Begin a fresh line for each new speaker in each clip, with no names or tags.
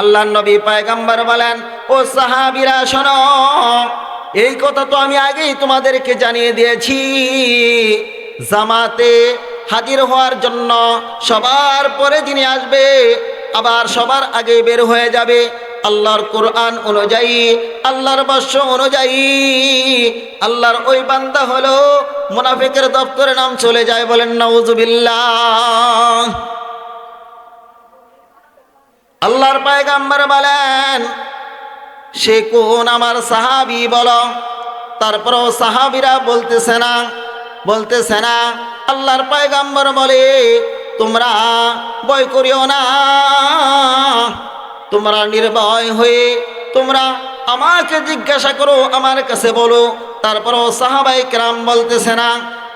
আল্লাহ নবী পায়গাম্বার বলেন, ও সাহাবিরা, শোনো, এই কথা তো আমি আগেই তোমাদেরকে জানিয়ে দিয়েছি। জামাতে হাজির হওয়ার জন্য সবার পরে যিনি আসবে, আবার সবার আগে বের হয়ে যাবে। আল্লাহর কোরআন অনুযায়ী, আল্লাহর বাস্য অনুযায়ী, আল্লাহর ওই বান্দা হলো মুনাফিকের দপ্তরে নাম চলে যায় বলেন, নাউজুবিল্লাহ। আল্লাহর পায়গাম্বার বলেন, সে কোন আমার সাহাবি বলো? তারপরও সাহাবিরা বলতেছে না বলতেছে না। আল্লাহর পায়গাম্বর বলে, তোমরা ভয় করিও না, তোমরা নির্ভয় হয়ে তোমরা আমাকে জিজ্ঞাসা করো, আমার কাছে বলো। তারপরও সাহাবাই কেরাম বলতেছে না।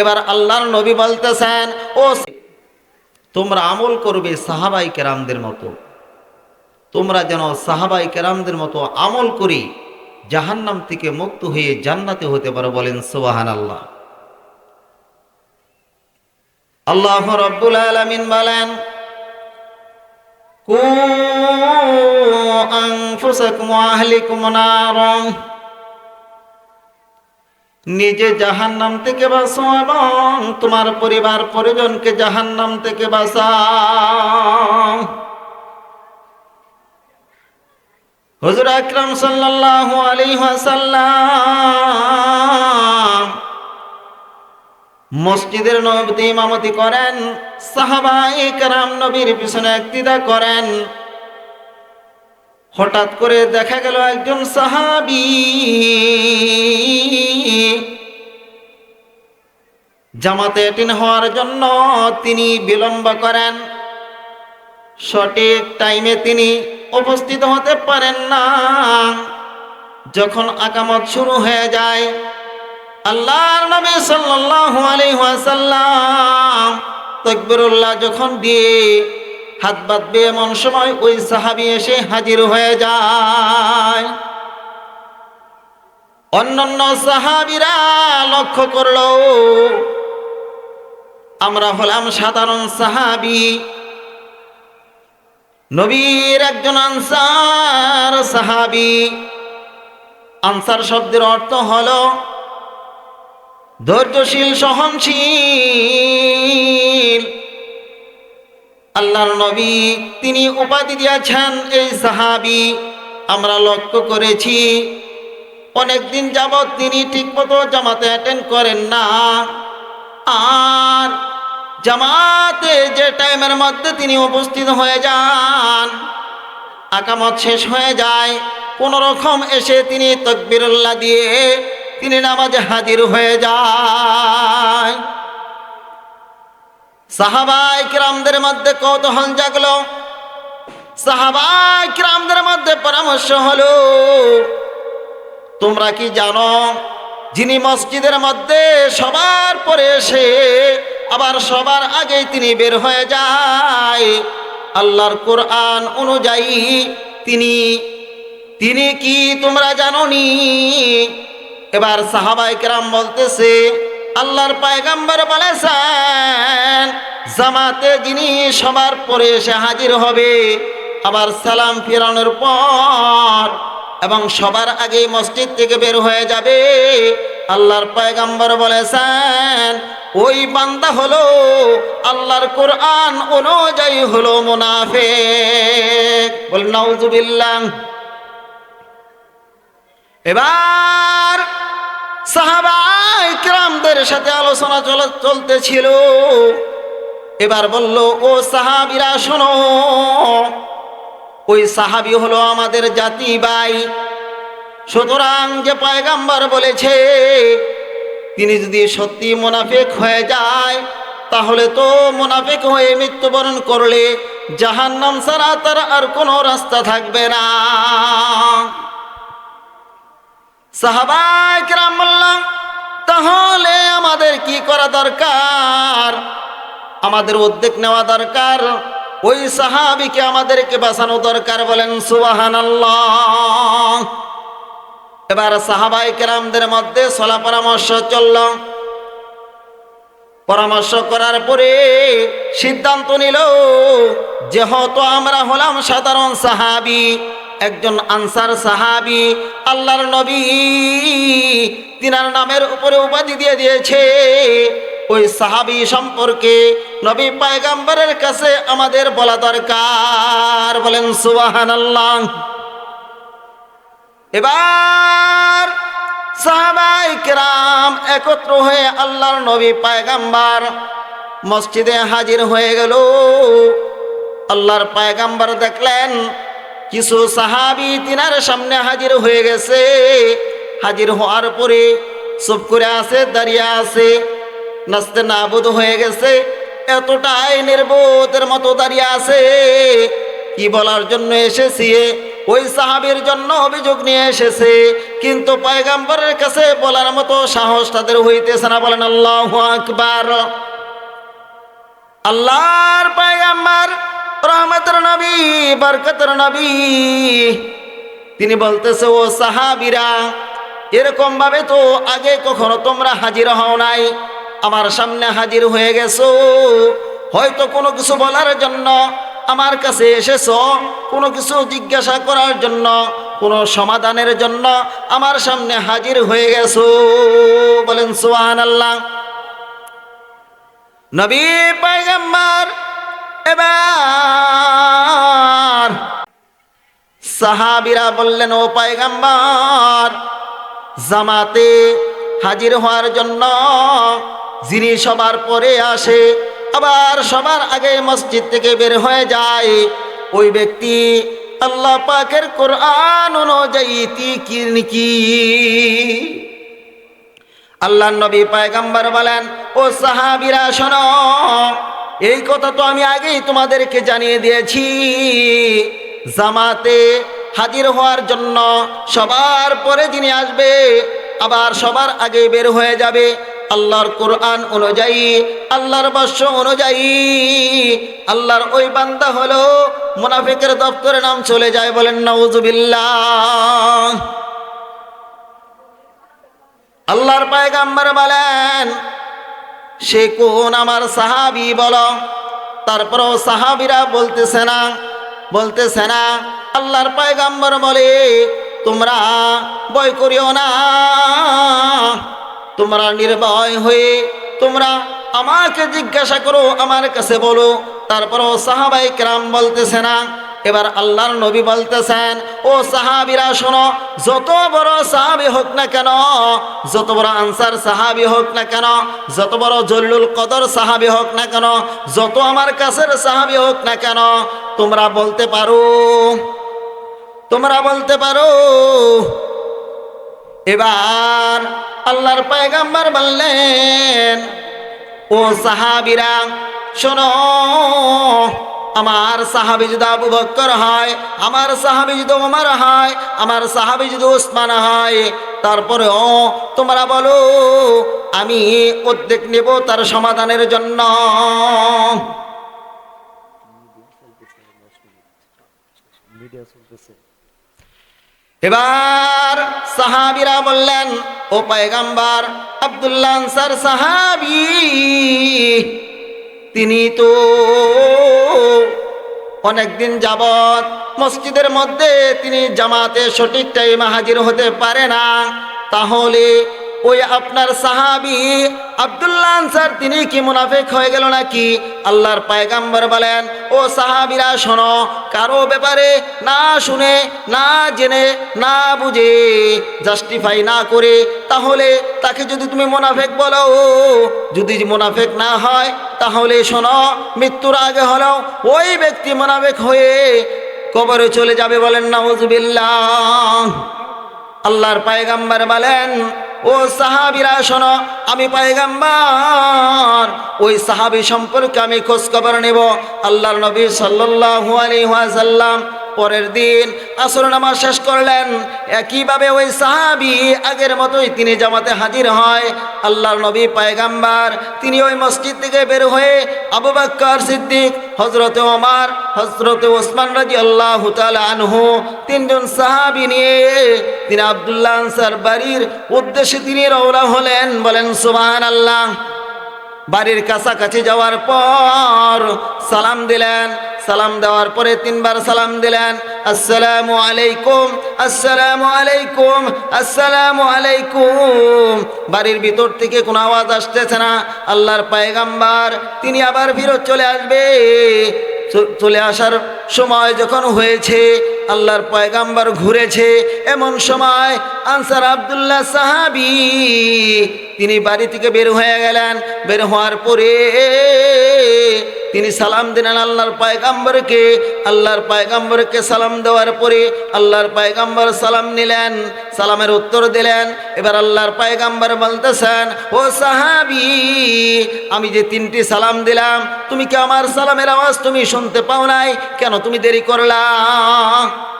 এবার আল্লাহর নবী বলতেছেন, ও তোমরা আমল করবে সাহাবাই কেরামদের মতো। তোমরা যেন সাহাবাই কেরামদের মতো আমল করি, জাহান্নাম থেকে মুক্ত হয়ে জান্নাতে হতে পারো বলেন সোবাহান আল্লাহ আল্লাহ রব্বুল আলমিন বলেন নিজে জাহান্নাম থেকে বাঁচো এবং তোমার পরিবার পরিজনকে জাহান্নাম থেকে বাঁচাও। হুজুর আকরাম সাল্লাল্লাহু আলাইহি ওয়াসাল্লাম মসজিদের নবীতে ইমামতি করেন, সাহাবায়ে কেরাম নবীর পিছনে একতিদা করেন। হঠাৎ করে দেখা গেল একজন সাহাবী জামাতে এটিন হওয়ার জন্য তিনি বিলম্ব করেন। সঠিক টাইমে তিনি উপস্থিত হতে পারেন না। যখন আকামত শুরু হয়ে যায়, আল্লাহর নবী সাল্লাল্লাহু আলাইহি ওয়াসাল্লাম তাকবীরুল্লাহ যখন দিয়ে হাত বাঁধবে এমন সময় ওই সাহাবী এসে হাজির হয়ে যায়। অন্যান্য সাহাবীরা লক্ষ্য করল, আমরা হলাম সাধারণ সাহাবী। নবীর একজন আনসার সাহাবি। আনসার শব্দের অর্থ হল ধৈর্যশীল, সহনশীল। আল্লাহর নবী তিনি উপাধি দিয়েছেন এই সাহাবি। আমরা লক্ষ্য করেছি, অনেকদিন যাবৎ তিনি ঠিকমতো জামাতে অ্যাটেন্ড করেন না। আর জামাতে যে টাইমের মধ্যে তিনি উপস্থিত হয়ে যান, আকামত শেষ হয়ে যায়। কোন রকম এসে তিনি তকবিরুল্লাহ দিয়ে তিনি নামাজে হাজির হয়ে যায়। সাহাবাই কিরামদের মধ্যে কৌতূহল জাগলো। সাহাবাই কিরামদের মধ্যে পরামর্শ হলো, তোমরা কি জানো যিনি মসজিদের মধ্যে সবার পরে এসে আবার সবার আগেই তিনি বের হয়ে যায়, আল্লাহর কোরআন অনুযায়ী তিনি তিনি কি তোমরা জানোনি? এবার সাহাবাই কেরাম বলতেছে, আল্লাহর পায়গাম্বার বলেছেন, জামাতে যিনি সবার পরে এসে হাজির হবে, আবার সালাম ফেরানোর পর এবং সবার আগে মসজিদ থেকে বের হয়ে যাবে। আল্লাহর পয়গাম্বর বলেছেন, ওই বান্দা হলো আল্লাহর কোরআন অনুযায়ী হলো মুনাফেক। বল নাউজুবিল্লাহ এবার সাহাবাই কিরামদের সাথে আলোচনা চল, চলতেছিল। এবার বলল, ও সাহাবিরা, শোনো ওই সাহাবি হলো আমাদের জাতি ভাই। সুতরাং যে পয়গাম্বার বলেছে, তিনি যদি সত্যি মোনাফেক হয়ে যায়, তাহলে তো মোনাফেক হয়ে মৃত্যুবরণ করলে জাহান্নাম ছাড়া তার আর কোনো রাস্তা থাকবে না। সাহাবাই কিরাম বললাম তাহলে আমাদের কি করা দরকার? আমাদের উদ্যোগ নেওয়া দরকার? ওই সাহাবিকে আমাদেরকে বাঁচানো দরকার বলেন সুবাহান এবার সাহাবাই কেরামদের মধ্যে সলা পরামর্শ চলল। পরামর্শ করার পরে সিদ্ধান্ত নিল যেহেতু আমরা হলাম সাধারণ সাহাবি, একজন আনসার সাহাবি, আল্লাহর নবী, তিনার নামের উপরে উপাধি দিয়ে দিয়েছে। ওই সাহাবি সম্পর্কে নবী পায়গাম্বরের কাছে আমাদের বলা দরকার। বলেন সুবাহান আল্লাহ এবার সাহাবাই কেরাম একত্র হয়ে আল্লাহর নবী পায়গাম্বার মসজিদে হাজির হয়ে গেল। আল্লাহর পায়গাম্বার দেখলেন, কিছু সাহাবি তিনার সামনে হাজির হয়ে গেছে। হাজির হওয়ার পরে চুপ করে আছে, দাঁড়িয়ে আছে। নাচতে নাবুদ হয়ে গেছে। এতটাই নির্বোধের মতো দাঁড়িয়ে আছে। কি বলার জন্য এসেছি ওই সাহাবির জন্য অভিযোগ নিয়ে এসেছে। কিন্তু পয়গাম্বরের কাছে বলার মতো সাহস তাদের হইতেছে না। বলেন, আল্লাহ আকবার। আল্লাহর পয়গাম্বর, রহমতের নবী, বরকতের নবী, তিনি বলতেছে, ও সাহাবিরা এরকম ভাবে তো আগে কখনো তোমরা হাজির হও নাই। আমার সামনে হাজির হয়ে গেছো। হয়তো কোনো কিছু বলার জন্য আমার কাছে এসেছ, কোনো কিছু জিজ্ঞাসা করার জন্য, কোনো সমাধানের জন্য আমার সামনে হাজির হয়ে গেছো। বলেন সোহান আল্লাহ নবী পাইগাম্বার এবার সাহাবিরা বললেন, ও পায়গাম্বার, জামাতে হাজির হওয়ার জন্য যিনি সবার পরে আসে, আবার সবার আগে মসজিদ থেকে বের হয়ে যায়। ওই ব্যক্তি আল্লাহ পাকের কোরআন অনুযায়ী আল্লাহ নবী পায়গাম্বার বলেন, ও সাহাবিরা, শোনো, এই কথা তো আমি আগেই তোমাদেরকে জানিয়ে দিয়েছি। জামাতে হাজির হওয়ার জন্য সবার পরে যিনি আসবে, আবার সবার আগে বের হয়ে যাবে। আল্লাহর কোরআন অনুযায়ী, আল্লাহর বর্ষ অনুযায়ী, আল্লাহর ওই বান্দা হলো মুনাফিকের দপ্তরে নাম চলে যায় বলেন নওজুবিল্লাহ আল্লাহর পায়গাম্বার বলেন, সে কোন আমার সাহাবি বলো। তারপরও সাহাবিরা বলতেছে না বলতেছে না। আল্লাহর পায়গাম্বর বলে, তোমরা ভয় করিও না। তোমরা নির্ভয় হয়ে তোমরা আমাকে জিজ্ঞাসা করো, আমার কাছে বলো। তারপরও সাহাবাই কেরাম বলতেছে না। এবার আল্লাহর নবী বলতেছেন, ও সাহাবিরা, শোনো, যত বড় সাহাবি হোক না কেন, যত বড় আনসার সাহাবি হোক না কেন, যত বড় জল্লুল কদর সাহাবি হোক না কেন, যত আমার কাছের সাহাবি হোক না কেন, তোমরা বলতে পারো। তোমরা বলতে পারো। এবার আল্লাহর পায়গাম্বার বললেন, ও সাহাবিরা, শোনো, আমার সাহাবি যদি আবু বক্কর হয়, আমার সাহাবি যদি ওমর হয়, আমার সাহাবি যদি ওসমান হয় তারপরে ও তোমরা বলো, আমি উদ্যোগ নেব তার সমাধানের জন্য। এবার সাহাবিরা বললেন, ও পায়গাম্বার, আবদুল্লাহ আনসার সাহাবি, তিনি তো অনেকদিন যাবৎ মসজিদের মধ্যে তিনি জামাতে সঠিক টাইমে হাজির হতে পারে না। তাহলে ওই আপনার সাহাবি আবদুল্লাহ আনসার, তিনি কি মুনাফেক হয়ে গেল নাকি? আল্লাহর পায়গাম্বর বলেন, ও সাহাবিরা, শোনো, কারও ব্যাপারে না শুনে, না জেনে, না বুঝে জাস্টিফাই না করে, তাহলে তাকে যদি তুমি মোনাফেক বলো, যদি মোনাফেক না হয়, তাহলে শোনো, মৃত্যুর আগে হলেও ওই ব্যক্তি মোনাফেক হয়ে কবরে চলে যাবে বলেন, নাউজুবিল্লাহ। আল্লাহর পায়গাম্বার বলেন ও সাহাবিরা, শোনো, আমি পায়গাম্বার, ওই সাহাবি সম্পর্কে আমি খোঁজ খবর নেব। আল্লাহর নবী সাল্লাল্লাহু আলাইহি ওয়াসাল্লাম পরের দিন আসর নামাজ শেষ করলেন। একইভাবে ওই সাহাবি আগের মতোই তিনি জামাতে হাজির হয়। আল্লাহর নবী পায়গাম্বার, তিনি ওই মসজিদ থেকে বের হয়ে আবু বাক্কর সিদ্দিক হজরতে ওমার হজরতে ওসমান রাজি আল্লাহ আনহু তিনজন সাহাবি নিয়ে তিনি আবদুল্লাহ আনসার বাড়ির উদ্দেশ্যে তিনি রওনা হলেন। বলেন সুবহান আল্লাহ বাড়ির কাছাকাছি যাওয়ার পর সালাম দিলেন। সালাম দেওয়ার পরে তিনবার সালাম দিলেন, আসসালামু আলাইকুম আসসালামু আলাইকুম আসসালামু আলাইকুম। বাড়ির ভিতর থেকে কোনো আওয়াজ আসতেছে না। আল্লাহর পায়গাম্বার, তিনি আবার ফিরত চলে আসবে। চলে আসার সময় যখন হয়েছে, আল্লাহর পয়গাম্বার ঘুরেছে। এমন সময় আনসার আব্দুল্লাহ সাহাবি, তিনি বাড়ি থেকে বের হয়ে গেলেন। বের হওয়ার পরে তিনি সালাম দিলেন আল্লাহর পায়গাম্বরকে। আল্লাহর পায়গাম্বরকে সালাম দেওয়ার পরে আল্লাহর পায়গাম্বর সালাম নিলেন, সালামের উত্তর দিলেন। এবার আল্লাহর পায়গাম্বর বলতেছেন, ও সাহাবি, আমি যে তিনটি সালাম দিলাম, তুমি কি আমার সালামের আওয়াজ তুমি শুনতে পাও নাই? কেন তুমি দেরি করলা?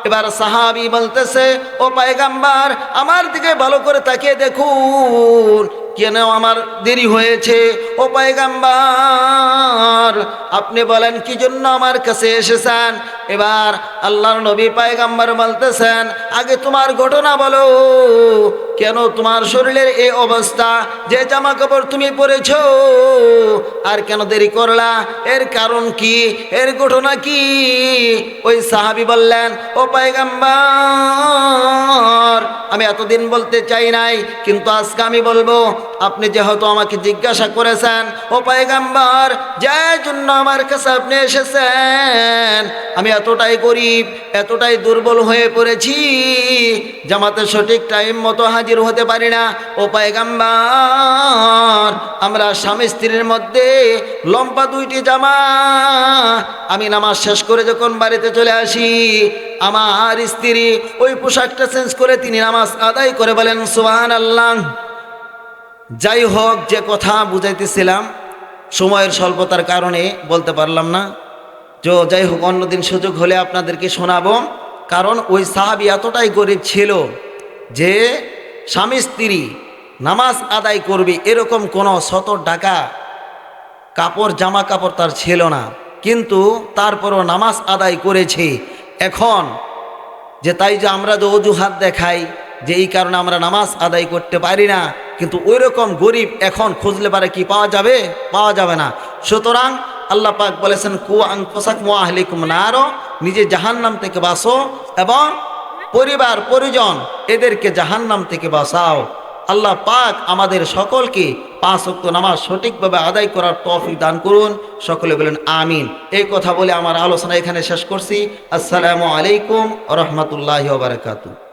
এবার সাহাবি বলতেছে, ও পায়গাম্বার, আমার দিকে ভালো করে তাকিয়ে দেখুন কেন আমার দেরি হয়েছে? ও পায়গাম্বার, আপনি বলেন, কি জন্য আমার কাছে এসেছেন? এবার আল্লাহর নবী পায়গাম্বার বলতেছেন, আগে তোমার ঘটনা বলো। কেন তোমার শরীরের এই অবস্থা? যে জামা কাপড় তুমি পরেছ, আর কেন দেরি করলা? এর কারণ কি? এর ঘটনা কি? ওই সাহাবি বললেন, ও পায়গাম্বার, আমি এতদিন বলতে চাই নাই, কিন্তু আজকে আমি বলব আপনি যেহেতু আমাকে জিজ্ঞাসা করেছেন, ও পায়গাম্বার, যার জন্য আমার কাছে আপনি এসেছেন, আমি এতটাই গরিব, এতটাই দুর্বল হয়ে পড়েছি জামাতে সঠিক টাইম মতো হাজির হতে পারি না। ও পায়গাম্বার, আমরা স্বামী স্ত্রীর মধ্যে লম্বা দুইটি জামা, আমি নামাজ শেষ করে যখন বাড়িতে চলে আসি, আমার স্ত্রী ওই পোশাকটা চেঞ্জ করে তিনি নামাজ আদায় করে বলেন সুহান আল্লাহ যাই হোক যে কথা বুঝাইতেছিলাম, সময়ের স্বল্পতার কারণে বলতে পারলাম না। তো যাই হোক অন্যদিন সুযোগ হলে আপনাদেরকে শোনাবো, কারণ ওই সাহাবি এতটাই গরিব ছিল যে স্বামী স্ত্রী নামাজ আদায় করবে এরকম কোনো শত টাকা কাপড়, জামা কাপড় তার ছিল না। কিন্তু তারপরও নামাজ আদায় করেছে। এখন যে তাই যে আমরা যে অজুহাত দেখাই যে এই কারণে আমরা নামাজ আদায় করতে পারি না কিন্তু ওই রকম গরিব এখন খুঁজলে পারে কি পাওয়া যাবে? পাওয়া যাবে না। সুতরাং আল্লাহ পাক বলেছেন কু আং পোশাক মোয়াহলিকুম নারো নিজে জাহান্নাম থেকে বাসো এবং পরিবার, পরিজন, এদেরকে জাহান্নাম থেকে বাঁচাও। আল্লাহ পাক আমাদের সকলকে পাঁচ অক্ত নামাজ সঠিকভাবে আদায় করার তৌফিক দান করুন। সকলে বলেন, আমিন এই কথা বলে আমার আলোচনা এখানে শেষ করছি। আসসালামু আলাইকুম রহমতুল্লাহ বারকাতু